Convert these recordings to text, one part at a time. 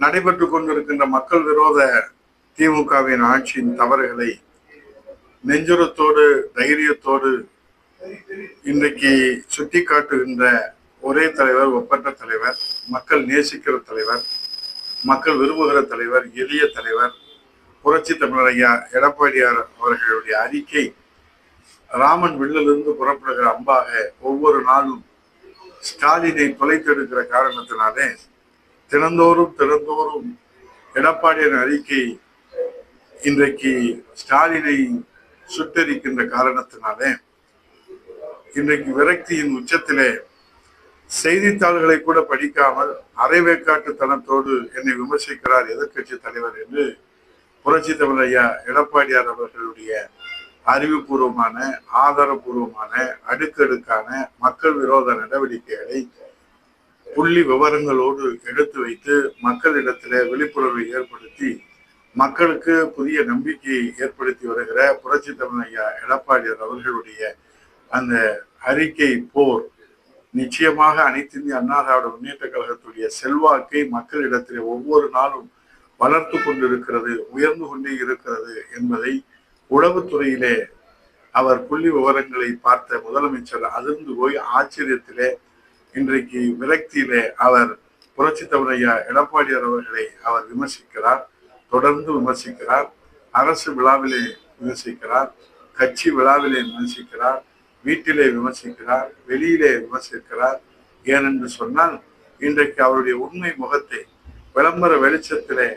நடைபெற்று கொண்டிருக்கின்ற மக்கள் விரோத திமுகவின் ஆட்சியின் தவறுகளை நெஞ்சுரத்தோடு தைரியத்தோடு இன்றைக்கு சுட்டி காட்டுகின்ற ஒரே தலைவர் ஒப்பற்ற தலைவர் மக்கள் நேசிக்கிற தலைவர் மக்கள் விரும்புகிற தலைவர் எளிய தலைவர் புரட்சி தமிழர் ஐயா எடப்பாடியார் அவர்களுடைய அறிக்கை ராமன் வில்லிலிருந்து புறப்படுகிற அம்பாக ஒவ்வொரு நாளும் ஸ்டாலினை தொலைத்தெடுக்கிற காரணத்தினாலே தினந்தோறும் தினந்தோறும் எடப்பாடியின் அறிக்கை இன்றைக்கு ஸ்டாலினை சுட்டரிக்கின்ற காரணத்தினாலே இன்றைக்கு விரக்தியின் உச்சத்திலே செய்தித்தாள்களை கூட படிக்காமல் அரைவேக்காட்டுத்தனத்தோடு என்னை விமர்சிக்கிறார் எதிர்க்கட்சி தலைவர் என்று புரட்சி தமிழ் ஐயா எடப்பாடியார் அவர்களுடைய அறிவுபூர்வமான ஆதாரபூர்வமான அடுக்கடுக்கான மக்கள் விரோத நடவடிக்கைகளை புள்ளி விவரங்களோடு எடுத்து வைத்து மக்களிடத்திலே விழிப்புணர்வை ஏற்படுத்தி மக்களுக்கு புதிய நம்பிக்கையை ஏற்படுத்தி வருகிற புரட்சி தமிழ் எடப்பாடியார் அவர்களுடைய அந்த அறிக்கை போர் நிச்சயமாக அனைத்து இந்திய அண்ணா திராவிட முன்னேற்ற கழகத்துடைய செல்வாக்கை மக்களிடத்திலே ஒவ்வொரு நாளும் வளர்த்து கொண்டிருக்கிறது உயர்ந்து கொண்டே இருக்கிறது என்பதை உளவுத்துறையிலே அவர் புள்ளி விவரங்களை பார்த்த முதலமைச்சர் அதிர்ந்து போய் ஆச்சரியத்திலே இன்றைக்கு விரக்தியிலே அவர் புரட்சி தமிழையா எடப்பாடியார் அவர்களை அவர் விமர்சிக்கிறார் தொடர்ந்து விமர்சிக்கிறார் அரசு விழாவிலே விமர்சிக்கிறார் கட்சி விழாவிலே விமர்சிக்கிறார் வீட்டிலே விமர்சிக்கிறார் வெளியிலே விமர்சிக்கிறார். ஏனென்று சொன்னால் இன்றைக்கு அவருடைய உண்மை முகத்தை விளம்பர வெளிச்சத்திலே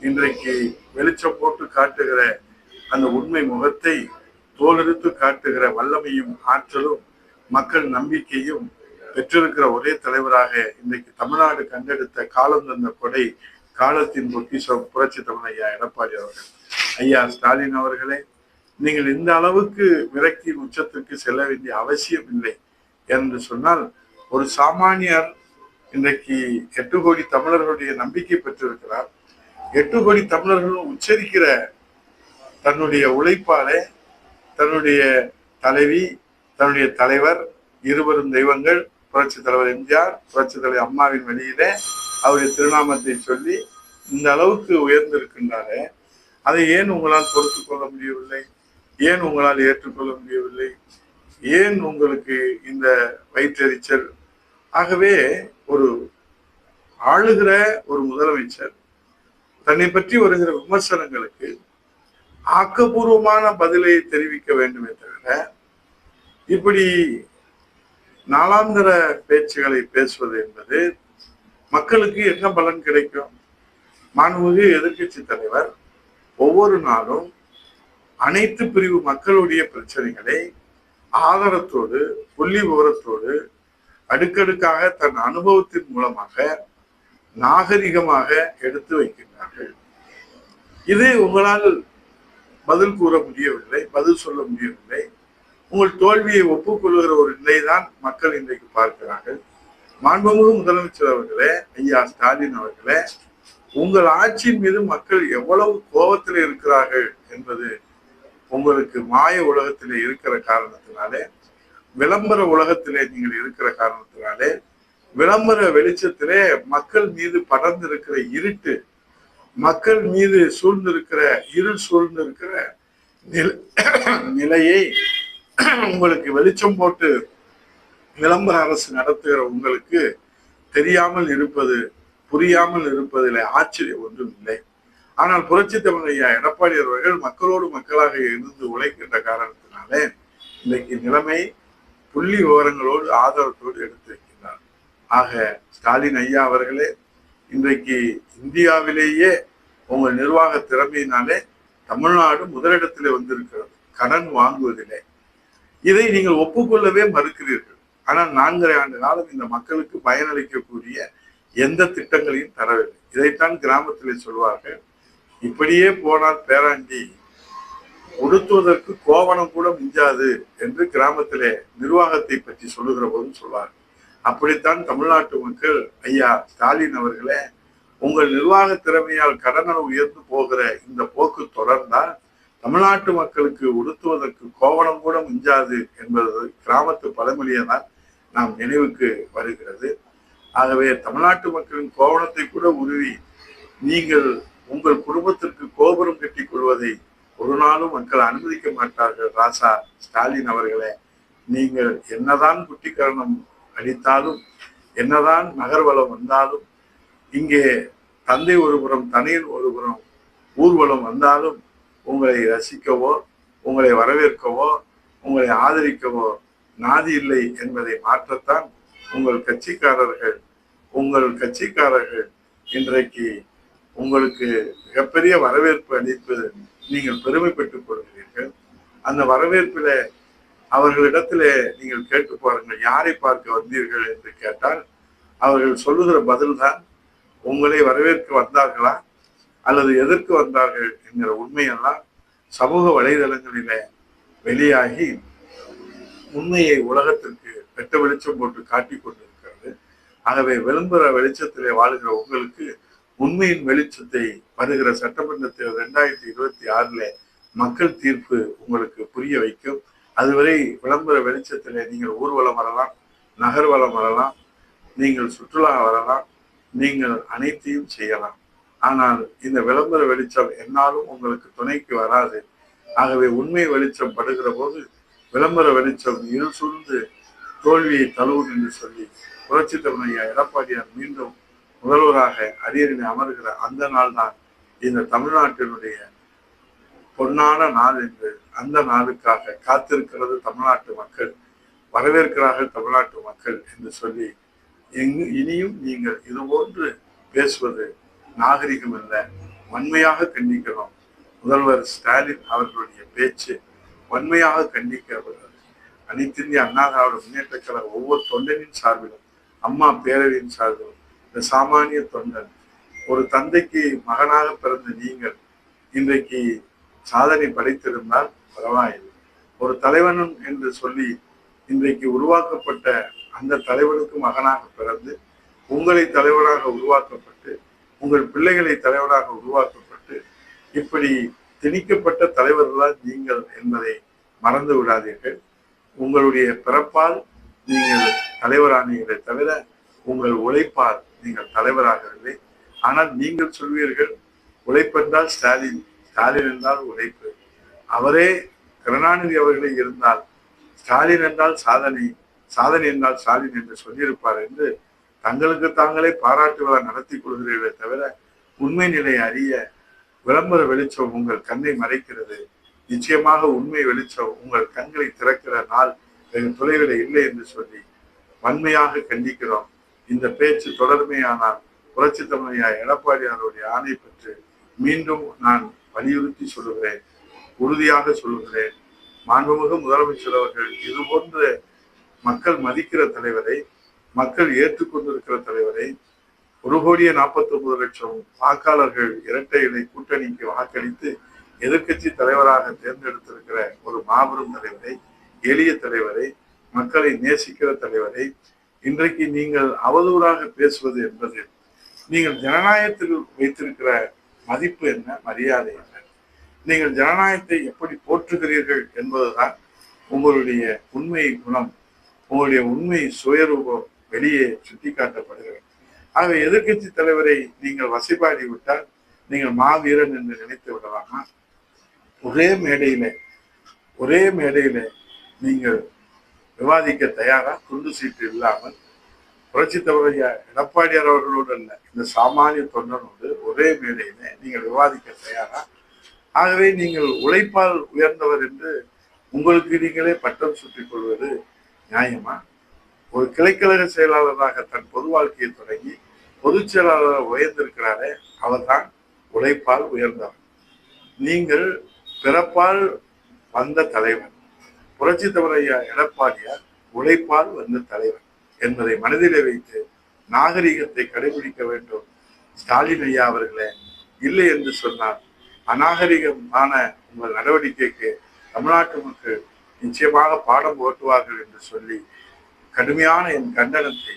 இன்றைக்கு வெளிச்சம் போட்டு காட்டுகிற அந்த உண்மை முகத்தை தோலெடுத்து காட்டுகிற வல்லமையும் ஆற்றலும் மக்கள் நம்பிக்கையும் பெற்றிருக்கிற ஒரே தலைவராக இன்றைக்கு தமிழ்நாடு கண்டெடுத்த காலம் தந்த கொடை காலத்தின் பொக்கிஷம் புரட்சி தமிழ் ஐயா எடப்பாடி அவர்கள். ஐயா ஸ்டாலின் அவர்களே நீங்கள் இந்த அளவுக்கு விரக்தியின் உச்சத்திற்கு செல்ல வேண்டிய அவசியம் இல்லை என்று சொன்னால் ஒரு சாமானியர் இன்றைக்கு எட்டு கோடி தமிழர்களுடைய நம்பிக்கை பெற்றிருக்கிறார். எட்டு கோடி தமிழர்களும் உச்சரிக்கிற தன்னுடைய உழைப்பாலே தன்னுடைய தலைவி தன்னுடைய தலைவர் இருவரும் தெய்வங்கள் புரட்சி தலைவர் எம்ஜிஆர் புரட்சி தலைவர் அம்மாவின் வழியிலே அவருடைய திருநாமத்தை சொல்லி இந்த அளவுக்கு உயர்ந்திருக்கின்றாரே. அதை ஏன் உங்களால் பொறுத்து கொள்ள முடியவில்லை? ஏன் உங்களால் ஏற்றுக்கொள்ள முடியவில்லை? ஏன் உங்களுக்கு இந்த வயிற்றெரிச்சல்? ஆகவே ஒரு ஆளுகிற ஒரு முதலமைச்சர் தன்னை பற்றி வருகிற விமர்சனங்களுக்கு ஆக்கப்பூர்வமான பதிலை தெரிவிக்க வேண்டுமே தவிர இப்படி நாளாந்தர பேச்சுகளை பேசுவது என்பது மக்களுக்கு என்ன பலன் கிடைக்கும்? மாண்புமிகு எதிர்க்கட்சி தலைவர் ஒவ்வொரு நாளும் அனைத்து பிரிவு மக்களுடைய பிரச்சனைகளை ஆதாரத்தோடு புள்ளி விவரத்தோடு அடுக்கடுக்காக தன் அனுபவத்தின் மூலமாக நாகரிகமாக எடுத்து வைக்கின்றார்கள். இது உங்களால் பதில் கூற முடியவில்லை பதில் சொல்ல முடியவில்லை. உங்கள் தோல்வியை ஒப்புக்கொள்கிற ஒரு நிலைதான் மக்கள் இன்றைக்கு பார்க்கிறார்கள். மாண்புமிகு முதலமைச்சர் அவர்களே ஐயா ஸ்டாலின் அவர்களே உங்கள் ஆட்சியின் மீது மக்கள் எவ்வளவு கோபத்தில் இருக்கிறார்கள் என்பது உங்களுக்கு மாய உலகத்திலே இருக்கிற காரணத்தினாலே விளம்பர உலகத்திலே நீங்கள் இருக்கிற காரணத்தினாலே விளம்பர வெளிச்சத்திலே மக்கள் மீது படர்ந்திருக்கிற இருட்டு மக்கள் மீது சூழ்ந்திருக்கிற இருள் சூழ்ந்திருக்கிற நிலையை உங்களுக்கு வெளிச்சம் போட்டு விளம்பர அரசு நடத்துகிற உங்களுக்கு தெரியாமல் இருப்பது புரியாமல் இருப்பதில் ஆச்சரியம் ஒன்றும் இல்லை. ஆனால் புரட்சி தமிழையா ஐயா எடப்பாடி அவர்கள் மக்களோடு மக்களாக இருந்து உழைக்கின்ற காரணத்தினாலே இன்றைக்கு நிலைமை புள்ளி விவரங்களோடு ஆதாரத்தோடு எடுத்திருக்கின்றார் ஆக ஸ்டாலின் ஐயா அவர்களே இன்றைக்கு இந்தியாவிலேயே உங்கள் நிர்வாக திறமையினாலே தமிழ்நாடு முதலிடத்திலே வந்திருக்கிறது. கடன் வாங்குவதிலே இதை நீங்கள் ஒப்புக்கொள்ளவே மறுக்கிறீர்கள். ஆனால் நான்கரை ஆண்டு காலம் இந்த மக்களுக்கு பயனளிக்கக்கூடிய எந்த திட்டங்களையும் தரவில்லை. இதைத்தான் கிராமத்திலே சொல்வார்கள் இப்படியே போனால் பேராண்டி உடுத்துவதற்கு கோவணம் கூட மிஞ்சாது என்று கிராமத்திலே நிர்வாகத்தை பற்றி சொல்லுகிற போதும் சொல்வார்கள். அப்படித்தான் தமிழ்நாட்டு மக்கள் ஐயா ஸ்டாலின் அவர்களே உங்கள் நிர்வாக திறமையால் கடனளவு உயர்ந்து போகிற இந்த போக்கு தொடர்ந்தால் தமிழ்நாட்டு மக்களுக்கு உடுத்துவதற்கு கோவணம் கூட மிஞ்சாது என்பது கிராமத்து பழமொழியை தான் நாம் நினைவுக்கு வருகிறது. ஆகவே தமிழ்நாட்டு மக்களின் கோவணத்தை கூட உருவி நீங்கள் உங்கள் குடும்பத்திற்கு கோபுரம் கட்டி கொள்வதை ஒரு நாளும் மக்கள் அனுமதிக்க மாட்டார்கள். ராசா ஸ்டாலின் அவர்களே நீங்கள் என்னதான் குட்டிக்கரணம் அடித்தாலும் என்னதான் நகர்வலம் வந்தாலும் இங்கே தந்தை ஒருபுறம் தனியில் ஒருபுறம் ஊர்வலம் வந்தாலும் உங்களை ரசிக்கவோ உங்களை வரவேற்கவோ உங்களை ஆதரிக்கவோ நாதி இல்லை என்பதை மாற்றத்தான் உங்கள் கட்சிக்காரர்கள் உங்கள் கட்சிக்காரர்கள் இன்றைக்கு உங்களுக்கு மிகப்பெரிய வரவேற்பு அளிப்பது நீங்கள் பெருமைப்பட்டுக் கொள்கிறீர்கள். அந்த வரவேற்பில அவர்களிடத்திலே நீங்கள் கேட்டு பாருங்கள் யாரை பார்க்க வந்தீர்கள் என்று கேட்டால் அவர்கள் சொல்லுகிற பதில்தான் உங்களை வரவேற்க வந்தார்களா? அல்லது எதற்கு வந்தார்கள் என்கிற உண்மையெல்லாம் சமூக வலைதளங்களிலே வெளியாகி உண்மையை உலகத்திற்கு வெட்ட வெளிச்சம் போட்டு காட்டி கொண்டிருக்கிறது. ஆகவே விளம்பர வெளிச்சத்திலே வாழ்கிற உங்களுக்கு உண்மையின் வெளிச்சத்தை வருகிற சட்டமன்ற தேர்தல் இருபத்தி ஆறுல மக்கள் தீர்ப்பு உங்களுக்கு புரிய வைக்கும். அதுவரை விளம்பர வெளிச்சத்திலே நீங்கள் ஊர்வலம் வரலாம் நகர்வலம் வரலாம் நீங்கள் சுற்றுலா வரலாம் நீங்கள் அனைத்தையும் செய்யலாம். ஆனால் இந்த விளம்பர வெளிச்சம் என்னாலும் உங்களுக்கு துணைக்கு வராது. ஆகவே உண்மை வெளிச்சம் படுகிற போது விளம்பர வெளிச்சம் இருள் சூழ்ந்து தோல்வியை தழுவும் என்று சொல்லி புரட்சி தமிழையா எடப்பாடியார் மீண்டும் முதல்வராக அரியணை அமர்கிற அந்த நாள் தான் இந்த தமிழ்நாட்டினுடைய பொன்னான நாள் என்று அந்த நாளுக்காக காத்திருக்கிறது தமிழ்நாட்டு மக்கள் வரவேற்கிறார்கள் தமிழ்நாட்டு மக்கள் என்று சொல்லி எங்கு இனியும் நீங்கள் இதுபோன்று பேசுவது நாகரிகம் அல்ல வன்மையாக கண்டிக்கிறோம். முதல்வர் ஸ்டாலின் அவர்களுடைய பேச்சு வன்மையாக கண்டிக்கப்படுகிறது அனைத்திந்திய அண்ணா திராவிட முன்னேற்ற கழக ஒவ்வொரு தொண்டனின் சார்பிலும் அம்மா பேரவையின் சார்பிலும் இந்த சாமானிய தொண்டன் ஒரு தந்தைக்கு மகனாக பிறந்த நீங்கள் இன்றைக்கு சாதனை படைத்திருந்தால் பரவாயில்லை. ஒரு தலைவனும் என்று சொல்லி இன்றைக்கு உருவாக்கப்பட்ட அந்த தலைவனுக்கு மகனாக பிறந்து உங்களை தலைவராக உருவாக்கப்பட்ட உங்கள் பிள்ளைகளை தலைவராக உருவாக்கப்பட்டு இப்படி திணிக்கப்பட்ட தலைவர்களால் நீங்கள் என்பதை மறந்து விடாதீர்கள். உங்களுடைய பிறப்பால் நீங்கள் தலைவரானீங்களே தவிர உங்கள் உழைப்பால் நீங்கள் தலைவராகவில்லை. ஆனால் நீங்கள் சொல்வீர்கள் உழைப்பென்றால் ஸ்டாலின் ஸ்டாலின் என்றால் உழைப்பு. அவரே கருணாநிதி அவர்களே இருந்தால் ஸ்டாலின் என்றால் சாதனை சாதனை என்றால் ஸ்டாலின் என்று சொல்லியிருப்பார் என்று தங்களுக்கு தாங்களே பாராட்டு விழா நடத்தி கொள்கிறீர்களே தவிர உண்மை நிலை அறிய விளம்பர வெளிச்சம் உங்கள் கண்ணை மறைக்கிறது. நிச்சயமாக உண்மை வெளிச்சம் உங்கள் கண்களை திறக்கிற நாள் வெகு தொலைவில் இல்லை என்று சொல்லி வன்மையாக கண்டிக்கிறோம். இந்த பேச்சு தொடர்மையானால் புரட்சி தமிழையா எடப்பாடியாருடைய ஆணை பெற்று மீண்டும் நான் வலியுறுத்தி சொல்லுகிறேன் உறுதியாக சொல்லுகிறேன். மாண்புமிகு முதலமைச்சர் அவர்கள் இதுபோன்ற மக்கள் மதிக்கிற தலைவரை மக்கள் ஏற்றுக்கொண்டிருக்கிற தலைவரை ஒரு கோடியே நாற்பத்தி ஒன்பது லட்சம் வாக்காளர்கள் இரட்டை இலை கூட்டணிக்கு வாக்களித்து எதிர்க்கட்சி தலைவராக தேர்ந்தெடுத்திருக்கிற ஒரு மாபெரும் தலைவரை எளிய தலைவரை மக்களை நேசிக்கிற தலைவரை இன்றைக்கு நீங்கள் அவதூறாக பேசுவது என்பது நீங்கள் ஜனநாயகத்தில் வைத்திருக்கிற மதிப்பு என்ன மரியாதை என்ன? நீங்கள் ஜனநாயகத்தை எப்படி போற்றுகிறீர்கள் என்பதுதான் உங்களுடைய உண்மை குணம் உங்களுடைய உண்மை சுயரூபம். வெளியே சுட்டிக்காட்டப்படுகிறது. ஆகவே எதிர்க்கட்சி தலைவரை நீங்கள் வசைபாடி விட்டால் நீங்கள் மாவீரன் என்று நினைத்து விடலாமா? ஒரே மேடையில ஒரே மேடையில நீங்கள் விவாதிக்க தயாரா? துண்டு சீட்டு இல்லாமல்? புரட்சி தலைவரையா எடப்பாடியார் அவர்களோடு அல்ல இந்த சாமானிய தொண்டனோடு ஒரே மேடையில நீங்கள் விவாதிக்க தயாரா? ஆகவே நீங்கள் உழைப்பால் உயர்ந்தவர் என்று உங்களுக்கு நீங்களே பட்டம் சுட்டிக் கொள்வது நியாயமா? ஒரு கிளைக்கழக செயலாளராக தன் பொது வாழ்க்கையை தொடங்கி பொதுச் செயலாளராக உயர்ந்திருக்கிறாரே அவர்தான் உழைப்பால் உயர்ந்தவர். நீங்கள் பிறப்பால் வந்த தலைவர். புரட்சி தமிழையா எடப்பாடியார் உழைப்பால் வந்த தலைவர் என்பதை மனதிலே வைத்து நாகரிகத்தை கடைபிடிக்க வேண்டும். ஸ்டாலின் ஐயா அவர்களே இல்லை என்று சொன்னால் அநாகரிகமான உங்கள் நடவடிக்கைக்கு தமிழ்நாட்டு மக்கள் நிச்சயமாக பாடம் ஓட்டுவார்கள் என்று சொல்லி கடுமையான என் கண்டனத்தை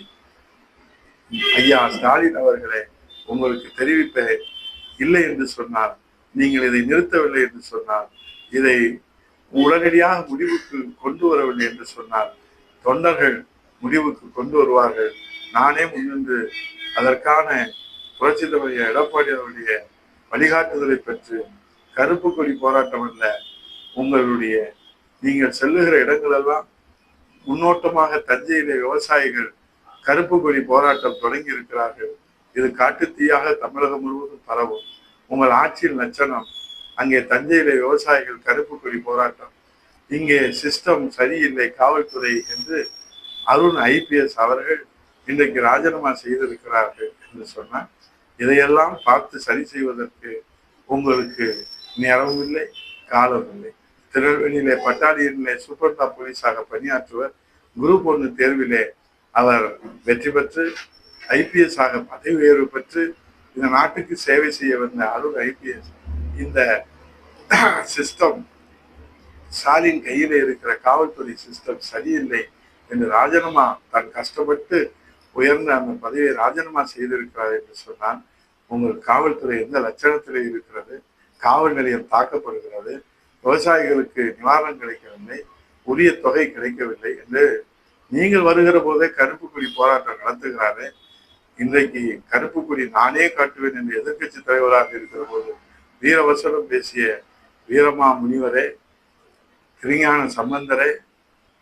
ஐயா ஸ்டாலின் அவர்களே உங்களுக்கு தெரிவிப்ப இல்லை என்று சொன்னார் நீங்கள் இதை நிறுத்தவில்லை என்று சொன்னார் இதை உடனடியாக முடிவுக்கு கொண்டு வரவில்லை என்று சொன்னார் தொண்டர்கள் முடிவுக்கு கொண்டு வருவார்கள். நானே முன்னின்று அதற்கான புரட்சி தலைவர் எடப்பாடி அவருடைய வழிகாட்டுதலை பெற்று கருப்பு கொடி போராட்டம் அல்ல உங்களுடைய நீங்கள் செல்லுகிற இடங்களெல்லாம் முன்னோட்டமாக தஞ்சையிலே விவசாயிகள் கருப்பு கொடி போராட்டம் தொடங்கி இருக்கிறார்கள். இது காட்டுத்தீயாக தமிழகம் முழுவதும் பரவும். உங்கள் ஆட்சியில் லட்சணம் அங்கே தஞ்சையிலே விவசாயிகள் கருப்பு கொடி போராட்டம். இங்கே சிஸ்டம் சரியில்லை காவல்துறை என்று அருண் ஐபிஎஸ் அவர்கள் இன்றைக்கு ராஜினாமா செய்திருக்கிறார்கள் என்று சொன்னார். இதையெல்லாம் பார்த்து சரி செய்வதற்கு உங்களுக்கு நேரமும் இல்லை காலம் இல்லை. திருநெல்வேலியிலே பட்டாளியிலே சூப்பர் போலீஸாக பணியாற்றுவர். குரூப் ஒன்று தேர்விலே அவர் வெற்றி பெற்று ஐபிஎஸ் ஆக பதவி உயர்வு பெற்று இந்த நாட்டுக்கு சேவை செய்ய வந்த அருள் ஐபிஎஸ் இந்த சிஸ்டம் ஸ்டாலின் கையில் இருக்கிற காவல்துறை சிஸ்டம் சரியில்லை என்று ராஜினாமா தான் கஷ்டப்பட்டு உயர்ந்த அந்த பதவியை ராஜினாமா செய்திருக்கிறார் என்று சொன்னால் உங்கள் காவல்துறை எந்த லட்சணத்தில் இருக்கிறது? காவல் நிலையம் தாக்கப்படுகிறது. விவசாயிகளுக்கு நிவாரணம் கிடைக்கவில்லை உரிய தொகை கிடைக்கவில்லை என்று நீங்கள் வருகிற போதே கருப்பு கொடி போராட்டம் நடத்துகிறாரு. இன்றைக்கு கருப்பு கொடி நானே காட்டுவேன் என்று எதிர்க்கட்சி தலைவராக இருக்கிற போது வீரவசனம் பேசிய வீரமா முனிவரே திருஞான சம்பந்தரே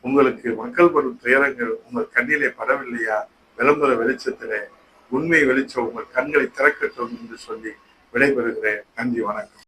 உங்களுக்கு மக்கள் படும் துயரங்கள் உங்கள் கண்ணிலே படவில்லையா? விளம்பர வெளிச்சத்திலே உண்மை வெளிச்சம் உங்கள் கண்களை திறக்கட்டும் என்று சொல்லி விடைபெறுகிறேன். நன்றி வணக்கம்.